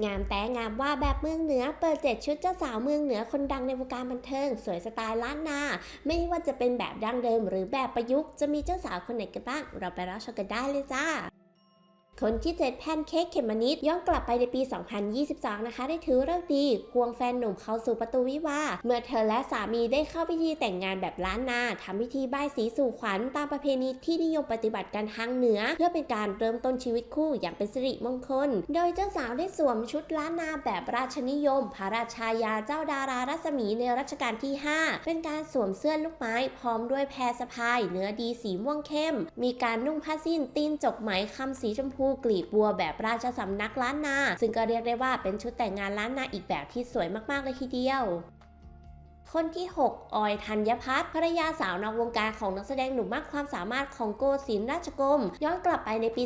งามแต่งามว่าแบบเมืองเหนือเปิดเจ็ดชุดเจ้าสาวเมืองเหนือคนดังในวงการบันเทิง สวยสไตล์ล้านนา ไม่ว่าจะเป็นแบบดั้งเดิมหรือแบบประยุกต์จะมีเจ้าสาวคนไหนกันบ้าง เราไปรับชมกันได้เลยจ้า คนที่ 7 แพนเค้กเขมมะนิดย้อนกลับไปในปี 2022 นะคะ ได้ถือเลิกษ์ดี ควงแฟนหนุ่มเข้าสู่ประตูวิวาเมื่อเธอและสามีได้เข้าพิธีแต่งงานแบบล้านนาทำพิธีบายสีสู่ขวัญตามประเพณีที่นิยมปฏิบัติกันทางเหนือ เพื่อเป็นการเริ่มต้นชีวิตคู่อย่างเป็นสิริมงคล โดยเจ้าสาวได้สวมชุดล้านนาแบบราชนิยม พระราชายาเจ้าดารารัศมีในรัชกาลที่ 5 เป็นการสวมเสื้อลูกไม้พร้อมด้วยแพรสะพาย เนื้อดีสีม่วงเข้ม มีการนุ่งผ้าสิ้นตีนจกไหมคำสีชมพูกลีบบัวแบบราชสำนักล้านนา ซึ่งก็เรียกได้ว่าเป็นชุดแต่งงานล้านนาอีกแบบที่สวยมากๆเลยทีเดียว คนที่ 6 ออยธัญพัฒน์ภรรยาสาวนอกวงการของนักแสดงหนุ่มมากความสามารถของโกศินราชกรมย้อนกลับไปในปี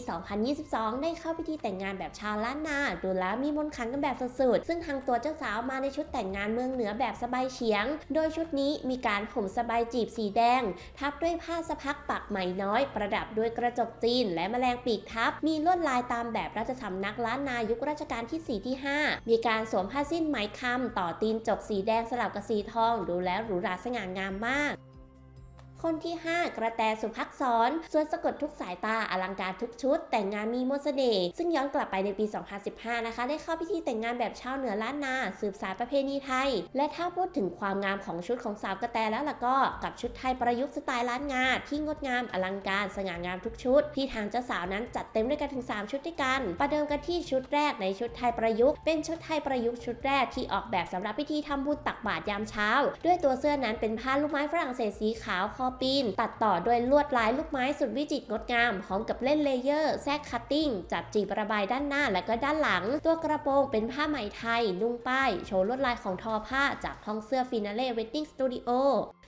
2022 ได้เข้าพิธีแต่งงานแบบชาวล้านนา ดูแล้วมีมนต์ขังกันแบบสุดๆ ซึ่งทางตัวเจ้าสาวมาในชุดแต่งงานเมืองเหนือแบบสบายเฉียง โดยชุดนี้มีการห่มสบายจีบสีแดง ทับด้วยผ้าสะพักปักไหมน้อย ประดับด้วยกระจกจีนและแมลงปีกทับ มีลวดลายตามแบบราชสำนักล้านนายุครัชกาลที่4ที่5มีการสวมผ้าสิ้นไหมคำต่อตีนจกสีแดงสลับกับสีทองดูแล้วหรูหราสง่างามมาก คนที่ 5 กระแตสุภักษรสวยสะกดทุกสายตาอลังการทุกชุด แต่งงานมีมนต์เสน่ห์ซึ่งย้อนกลับไปในปี 2015 นะคะ ได้เข้าพิธีแต่งงานแบบชาวเหนือล้านนา สืบสารประเพณีไทย และถ้าพูดถึงความงามของชุดของสาวกระแตแล้วล่ะก็กับชุดไทยประยุกต์สไตล์ล้านงาที่งดงามอลังการสง่างามทุกชุด ที่ทางเจ้าสาวนั้นจัดเต็มด้วยกันถึง 3 ชุดด้วยกัน ประเดิมกันที่ชุดแรกในชุดไทยประยุกต์เป็นชุดไทยประยุกต์ชุดแรกที่ออกแบบสำหรับพิธีทำบุญตักบาตรยามเช้า ด้วยตัวเสื้อนั้นเป็นผ้าลูกไม้ฝรั่งเศสสีขาวคอปีน ตัดต่อด้วยลวดลายลูกไม้สุดวิจิตรงดงาม พร้อมกับเล่นเลเยอร์ แทรกคัตติ้ง จับจีบระบายด้านหน้าและก็ด้านหลัง ตัวกระโปรงเป็นผ้าไหมไทย นุ่งป้าย โชว์ลวดลายของทอผ้าจากห้องเสื้อฟินาเล่เวดดิ้งสตูดิโอ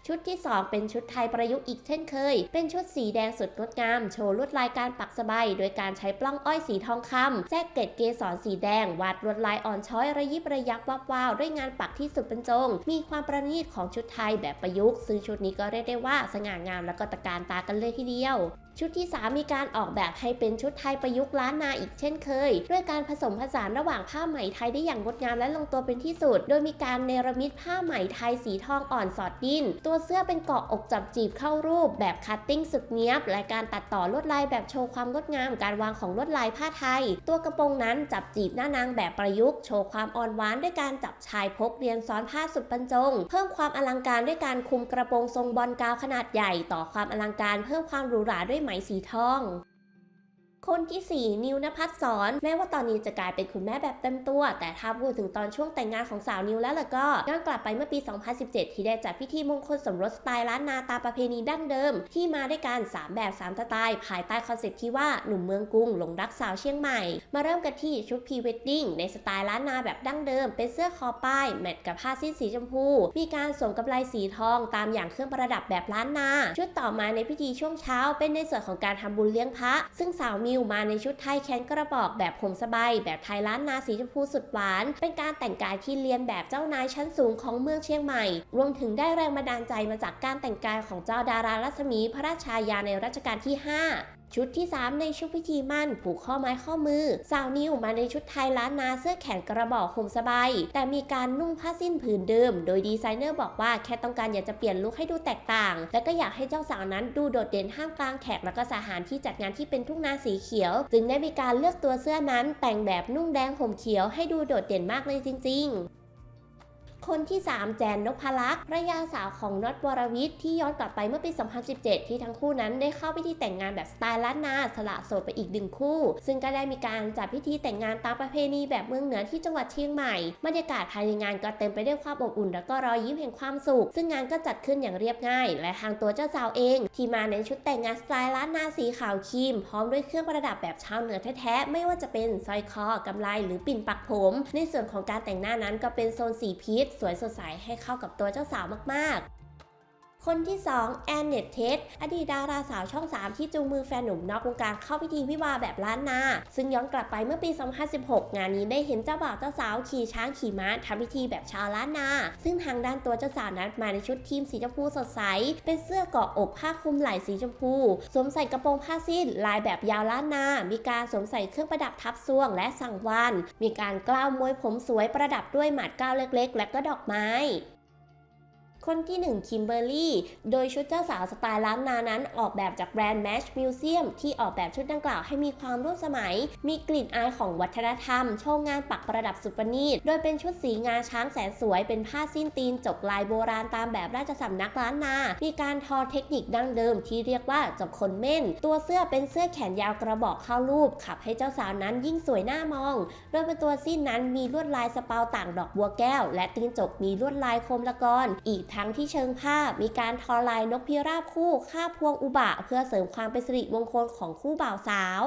ชุดที่ 2 เป็นชุดไทยประยุกต์อีกเช่นเคย เป็นชุดสีแดงสุดงดงาม โชว์ลวดลายการปักสบาย โดยการใช้ปล้องอ้อยสีทองคำแทรกเกล็ดเกสรสีแดง วาดลวดลายอ่อนช้อยระยิบระยับวับวาวด้วยงานปักที่สุดบรรจง มีความประณีตของชุดไทยแบบประยุกต์ซึ่งชุดนี้ก็เรียกได้ว่าสง่างามและก็ตะการตากันเลยทีเดียว ชุดที่ 3 มีการออกแบบให้เป็นชุดไทยประยุกต์ล้านนาอีกเช่นเคย ด้วยการผสมผสานระหว่างผ้าไหมไทยได้อย่างงดงามและลงตัวเป็นที่สุด โดยมีการเนรมิตผ้าไหมไทยสีทองอ่อนสอดดิ้นตัวเสื้อเป็นเกาะอกจับจีบเข้ารูป แบบคัตติ้งสุดเนี้ยบ และการตัดต่อลวดลายแบบโชว์ความงดงาม การวางของลวดลายผ้าไทย ตัวกระโปรงนั้นจับจีบหน้านางแบบประยุกต์โชว์ความอ่อนหวานด้วยการจับชายพกเรียนซ้อนผ้าสุดบรรจง เพิ่มความอลังการด้วยการคุมกระโปรงทรงบอลกาวขนาดใหญ่ ต่อความอลังการเพิ่มความหรูหราด้วยไหมสีทอง คนที่ 4 นิวนภัสสอนแม้ว่าตอนนี้จะกลายเป็นคุณแม่แบบเต็มตัว แต่ถ้าพูดถึงตอนช่วงแต่งงานของสาวนิวแล้วล่ะก็ย้อนกลับไปเมื่อปี 2017 ที่ได้จัดพิธีมงคลสมรสสไตล์ล้านนาตามประเพณีดั้งเดิม ที่มาด้วยการ3แบบ 3 สไตล์ ภายใต้คอนเซ็ปต์ที่ว่าหนุ่มเมืองกรุงหลงรักสาวเชียงใหม่ มาเริ่มกันที่ชุดพรีเวดดิ้งในสไตล์ล้านนาแบบดั้งเดิม เป็นเสื้อคอป้ายแมทกับผ้าสิ้นสีชมพู มีการสวมกำไลสีทอง ตามอย่างเครื่องประดับแบบล้านนา ชุดต่อมาในพิธีช่วงเช้า เป็นในส่วนของการทำบุญเลี้ยงพระ ซึ่งสาวมิวมาในชุดไทยแขนกระบอกแบบผมสบายแบบไทยล้านนาสีชมพูสุดหวาน เป็นการแต่งกายที่เลียนแบบเจ้านายชั้นสูงของเมืองเชียงใหม่ รวมถึงได้แรงบันดาลใจมาจากการแต่งกายของเจ้าดารารัศมีพระราชายาในรัชกาลที่ 5 ชุดที่ 3 ในชุดพิธีมั่นผูกข้อไม้ข้อมือ สาวนิวมาในชุดไทยล้านนาเสื้อแขนกระบอกห่มสบาย แต่มีการนุ่งผ้าสิ้นผืนเดิม โดยดีไซเนอร์บอกว่าแค่ต้องการอยากจะเปลี่ยนลุคให้ดูแตกต่าง และก็อยากให้เจ้าสาวนั้นดูโดดเด่นห้ามกลางแขกและก็สถานที่จัดงานที่เป็นทุ่งนาสีเขียว จึงได้มีการเลือกตัวเสื้อนั้นแต่งแบบนุ่งแดงห่มเขียวให้ดูโดดเด่นมากเลยจริง ๆ คนที่ 3 แจนนพลักษ์ภรยาสาวของน็อตวรวิทย์ที่ย้อนกลับไปเมื่อปี 2017 ที่ทั้งคู่นั้นได้เข้าพิธีแต่งงานแบบสไตล์ล้านนาสละโสดไปอีกหนึ่งคู่ ซึ่งก็ได้มีการจัดพิธีแต่งงานตามประเพณีแบบเมืองเหนือที่จังหวัดเชียงใหม่บรรยากาศภายในงานก็เต็มไปด้วยความอบอุ่น และก็รอยยิ้มแห่งความสุข ซึ่งงานก็จัดขึ้นอย่างเรียบง่าย และทางตัวเจ้าสาวเอง ที่มาในชุดแต่งงานสไตล์ล้านนาสีขาวครีม พร้อมด้วยเครื่องประดับแบบชาวเหนือแท้ๆไม่ว่าจะเป็นสร้อยคอกำไลหรือปิ่นปักผม ในส่วนของการแต่งหน้านั้นก็เป็นโซนสีพีชสวยสดใสให้เข้ากับตัวเจ้าสาวมาก คนที่2แอนเนตเทสอดีตดาราสาวช่อง 3 ที่จูงมือแฟนหนุ่มนอกวงการเข้าพิธีวิวาแบบล้านนา ซึ่งย้อนกลับไปเมื่อปี 2016 งานนี้ได้เห็นเจ้าบ่าวเจ้าสาวขี่ช้างขี่ม้าทำพิธีแบบชาวล้านนา ซึ่งทางด้านตัวเจ้าสาวนั้นมาในชุดทีมสีชมพูสดใส เป็นเสื้อเกาะอกผ้าคลุมไหล่สีชมพู สวมใส่กระโปรงผ้าสิ้น ลายแบบยาวล้านนา มีการสวมใส่เครื่องประดับทับซวงและสังวานมีการกล้าวมวยผมสวยประดับด้วยหมัดก้าวเล็ก ๆ และก็ดอกไม้ คนที่ 1 คิมเบอร์รี่ โดยชุดเจ้าสาวสไตล์ล้านนานั้น ออกแบบจากแบรนด์ Match Museum ที่ออกแบบชุดดังกล่าวให้มีความร่วมสมัย มีกลิ่นอายของวัฒนธรรม โชว์งานปักประดับสุดประณีต โดยเป็นชุดสีงาช้างแสนสวย เป็นผ้าสิ้นตีนจกลายโบราณตามแบบราชสำนักล้านนา มีการทอเทคนิคดั้งเดิมที่เรียกว่าจกขนเม่น ตัวเสื้อเป็นเสื้อแขนยาวกระบอกเข้ารูป ขับให้เจ้าสาวนั้นยิ่งสวยหน้ามอง โดยเป็นตัวสิ้นนั้นมีลวดลายสเปาต่างดอกบัวแก้ว และตีนจกมีลวดลายโคมละกรอีกทั้งที่เชิงภาพมีการทอลายนกพิราบคู่ค่าบพวงอุบะ เพื่อเสริมความเป็นสิริมงคลของคู่บ่าวสาว